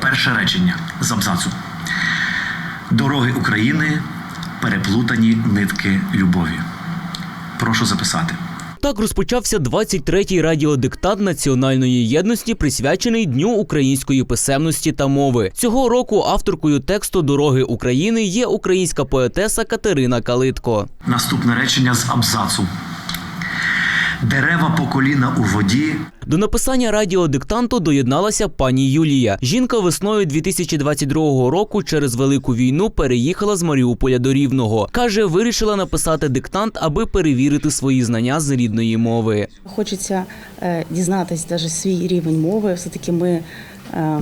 Перше речення з абзацу. Дороги України переплутані нитки любові. Прошу записати. Так розпочався 23-й радіодиктант національної єдності, присвячений Дню української писемності та мови. Цього року авторкою тексту Дороги України є українська поетеса Катерина Калитко. Наступне речення з абзацу. Дерева по коліна у воді До написання радіодиктанту доєдналася пані Юлія. Жінка весною 2022 року через велику війну переїхала з Маріуполя до Рівного. каже, вирішила написати диктант, аби перевірити свої знання з рідної мови. Хочеться е, дізнатись даже свій рівень мови. Все-таки ми е,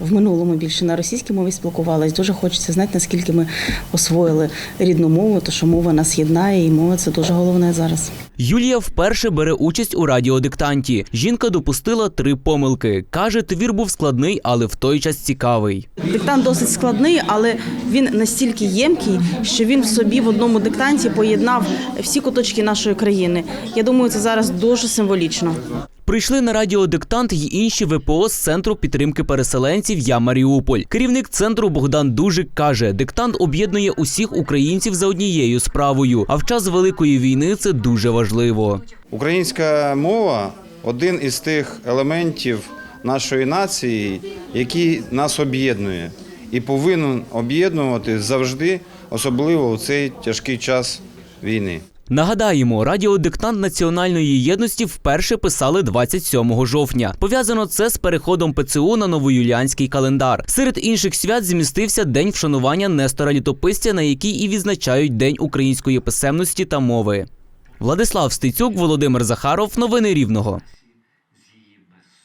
в минулому більше на російській мові спілкувалися. Дуже хочеться знати, наскільки ми освоїли рідну мову, то що мова нас єднає, і мова це дуже головне зараз. Юлія вперше бере участь у радіодиктанті. Жінка допустила три помилки. каже, твір був складний, але в той час цікавий. Диктант досить складний, але він настільки ємкий, що він в собі в одному диктанті поєднав всі куточки нашої країни. Я думаю, це зараз дуже символічно. Прийшли на радіодиктант й інші ВПО з центру підтримки переселенців Я Маріуполь. Керівник центру Богдан Дужик каже, диктант об'єднує усіх українців за однією справою. А в час великої війни це дуже важливо. Українська мова один із тих елементів нашої нації, який нас об'єднує і повинен об'єднувати завжди, особливо у цей тяжкий час війни. Нагадаємо, радіодиктант національної єдності вперше писали 27 жовтня. Пов'язано це з переходом ПЦУ на новоюліанський календар. Серед інших свят змістився день вшанування Нестора Літописця, на який і відзначають День української писемності та мови. Владислав Стецюк, Володимир Захаров. Новини Рівного.